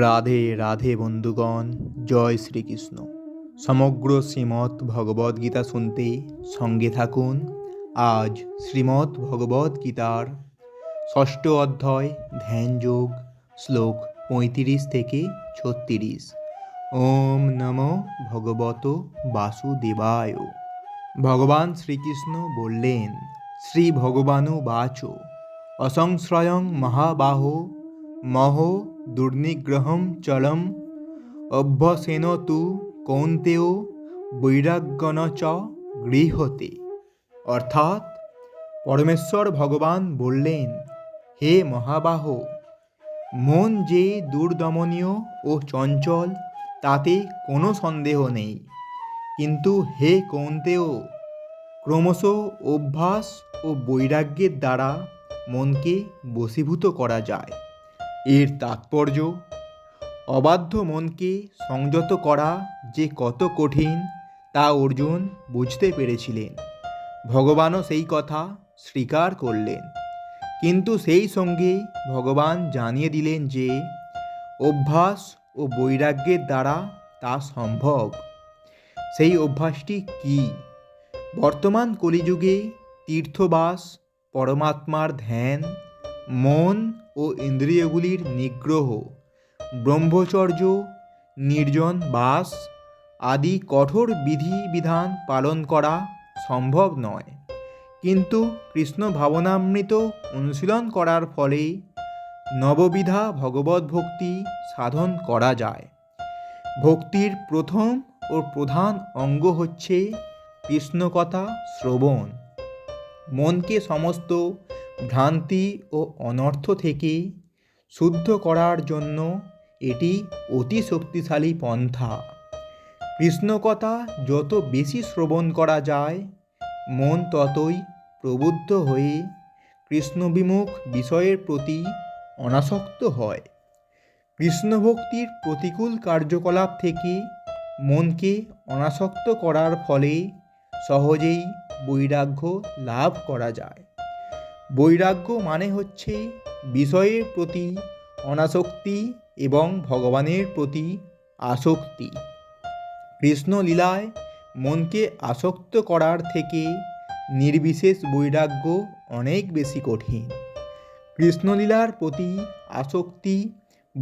রাধে রাধে বন্ধুগণ, জয় শ্রীকৃষ্ণ। সমগ্র শ্রীমৎ ভগবদ্গীতা শুনতে সঙ্গে থাকুন। আজ শ্রীমৎ ভগবদ্গীতার ষষ্ঠ অধ্যায় ধ্যানযোগ শ্লোক পঁয়ত্রিশ থেকে ছত্রিশ। ওম নম ভগবত বাসুদেবায়। ভগবান শ্রীকৃষ্ণ বললেন, শ্রী ভগবানু বাচ। অসংশ্রয়ং মহাবাহ মহ দুর্নিগ্রহম চলম। অভ্যসেন তু কৌন্তেয় বৈরাগ্যন চ গৃহতে। অর্থাৎ পরমেশ্বর ভগবান বললেন, হে মহাবাহ, মন যে দুর্দমনীয় ও চঞ্চল, তাতে কোনো সন্দেহ নেই। কিন্তু হে কৌন্তেয়, ক্রমশ অভ্যাস ও বৈরাগ্যের দ্বারা মনকে বশীভূত করা যায়। এর তাৎপর্য? অবাধ্য মনকে সংযত করা যে কত কঠিন, তা অর্জুন বুঝতে পেরেছিলেন। ভগবানও সেই কথা স্বীকার করলেন। কিন্তু সেই সঙ্গে ভগবান জানিয়ে দিলেন যে, অভ্যাস ও বৈরাগ্যের দ্বারা তা সম্ভব। সেই অভ্যাসটি কি? বর্তমান কলিযুগে তীর্থবাস, পরমাত্মার ধ্যান মন ও ইন্দ্রিয়গুলির নিগ্রহ, ব্রহ্মচর্য, নির্জন বাস আদি কঠোর বিধি বিধান পালন করা সম্ভব নয়। কিন্তু কৃষ্ণ ভাবনামৃত অনুশীলন করার ফলে নববিধা ভগবত ভক্তি সাধন করা যায়। ভক্তির প্রথম ও প্রধান অঙ্গ হচ্ছে কৃষ্ণকথা শ্রবণ। মনকে সমস্ত ভ্রান্তি ও অনর্থ থেকে শুদ্ধ করার জন্য এটি অতি শক্তিশালী পন্থা। কৃষ্ণকথা যত বেশি শ্রবণ করা যায়, মন ততই প্রবুদ্ধ হয়ে কৃষ্ণবিমুখ বিষয়ের প্রতি অনাসক্ত হয়। কৃষ্ণভক্তির প্রতিকূল কার্যকলাপ থেকে মনকে অনাসক্ত করার ফলে সহজেই বৈরাগ্য লাভ করা যায়। বৈরাগ্য মানে হচ্ছে বিষয়ের প্রতি অনাসক্তি এবং ভগবানের প্রতি আসক্তি। কৃষ্ণলীলায় মনকে আসক্ত করার থেকে নির্বিশেষ বৈরাগ্য অনেক বেশি কঠিন। কৃষ্ণলীলার প্রতি আসক্তি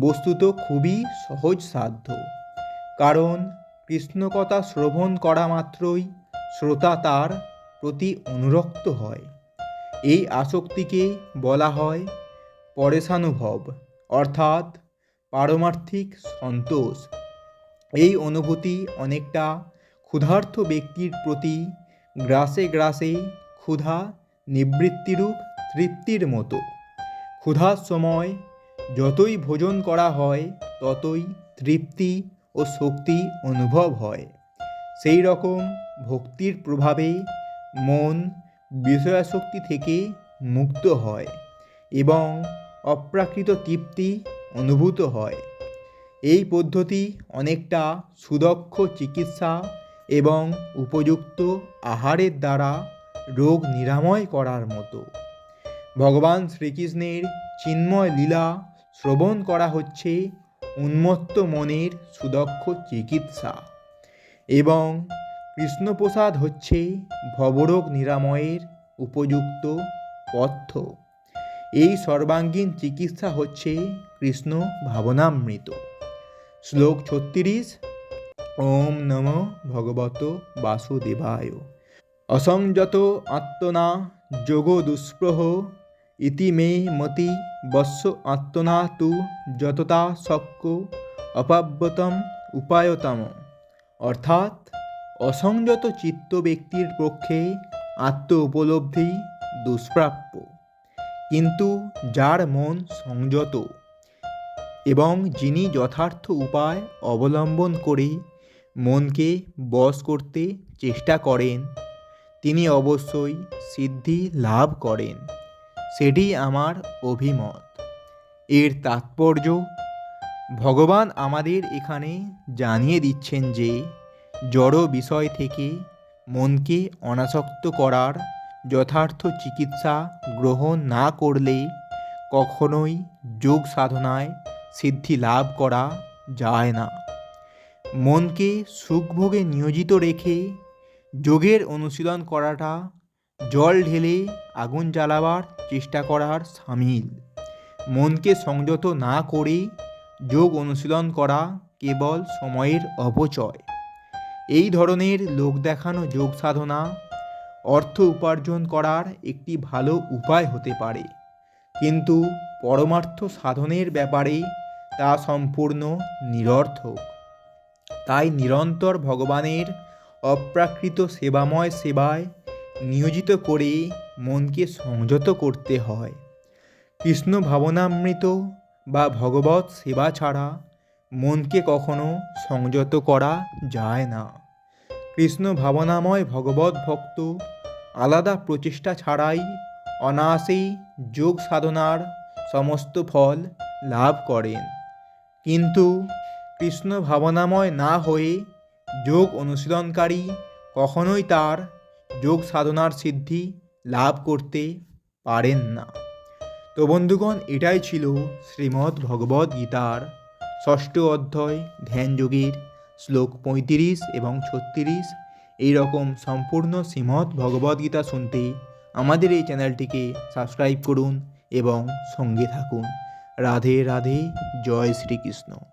বস্তুত খুবই সহজ সাধ্য। কারণ কৃষ্ণকথা শ্রবণ করা মাত্রই শ্রোতা তার প্রতি অনুরক্ত হয়। এই আসক্তিকে বলা হয় পরেশানুভব, অর্থাৎ পারমার্থিক সন্তোষ। এই অনুভূতি অনেকটা ক্ষুধার্থ ব্যক্তির প্রতি গ্রাসে গ্রাসে ক্ষুধা নিবৃত্তিরূপ তৃপ্তির মতো। ক্ষুধার সময় যতই ভোজন করা হয়, ততই তৃপ্তি ও শক্তি অনুভব হয়। সেই রকম ভক্তির প্রভাবে মন বিষয়াসক্তি থেকে মুক্ত হয় এবং অপ্রাকৃত তৃপ্তি অনুভূত হয়। এই পদ্ধতি অনেকটা সুদক্ষ চিকিৎসা এবং উপযুক্ত আহারের দ্বারা রোগ নিরাময় করার মতো। ভগবান শ্রীকৃষ্ণের চিন্ময় লীলা শ্রবণ করা হচ্ছে উন্মত্ত মনের সুদক্ষ চিকিৎসা এবং কৃষ্ণপ্রসাদ হচ্ছে ভবরোগ নিরাময়ের উপযুক্ত পথ্য। এই সর্বাঙ্গীন চিকিৎসা হচ্ছে কৃষ্ণ ভাবনামৃত। শ্লোক ছত্রিশ, ওম নম ভগবত বাসুদেবায়। অসংযত আত্মনা যোগ দুষ্প্রহ ইতি মে মতি বস্য আত্মনা তু যততা শক্য অপাব্যতম উপায়তম। অর্থাৎ অসংযত চিত্ত ব্যক্তির পক্ষে আত্ম উপলব্ধি দুষ্প্রাপ্য। কিন্তু যার মন সংযত এবং যিনি যথার্থ উপায় অবলম্বন করে মনকে বশ করতে চেষ্টা করেন, তিনি অবশ্যই সিদ্ধি লাভ করেন। সেটি আমার অভিমত। এর তাৎপর্য, ভগবান আমাদের এখানে জানিয়ে দিচ্ছেন যে জড় বিষয় থেকে মনকে অনাসক্ত করার যথার্থ চিকিৎসা গ্রহণ না করলে কখনোই যোগ সাধনায় সিদ্ধি লাভ করা যায় না। মনকে সুখভোগে নিয়োজিত রেখে যোগের অনুশীলন করাটা জল ঢেলে আগুন জ্বালাবার চেষ্টা করার সামিল। মনকে সংযত না করে যোগ অনুশীলন করা কেবল সময়ের অপচয়। এই ধরনের লোক দেখানো যোগ সাধনা, অর্থ উপার্জন করার একটি ভালো উপায় হতে পারে। কিন্তু পরমার্থ সাধনের ব্যাপারে তা সম্পূর্ণ নিরর্থক। তাই নিরন্তর ভগবানের অপ্রাকৃত সেবাময় সেবায় নিয়োজিত করে মনকে সংযত করতে হয়। কৃষ্ণ ভাবনামৃত বা ভগবত সেবা ছাড়া মনকে কখনো সংযত করা যায় না। কৃষ্ণ ভাবনাময় ভগবত ভক্ত, আলাদা প্রচেষ্টা ছাড়াই অনায়াসেই যোগ সাধনার সমস্ত ফল লাভ করেন। কিন্তু কৃষ্ণ ভাবনাময় না হয়ে যোগ অনুশীলনকারী কখনোই তার যোগ সাধনার সিদ্ধি লাভ করতে পারেন না। তো বন্ধুগণ, এটাই ছিল শ্রীমদ্ ভগবদ গীতার ষষ্ঠ অধ্যায় ধ্যানযোগের শ্লোক পঁয়ত্রিশ এবং ছত্রিশ। এইরকম সম্পূর্ণ শ্রীমৎ ভগবদ্গীতা শুনতে আমাদের এই চ্যানেলটিকে সাবস্ক্রাইব করুন এবং সঙ্গে থাকুন। রাধে রাধে, জয় শ্রীকৃষ্ণ।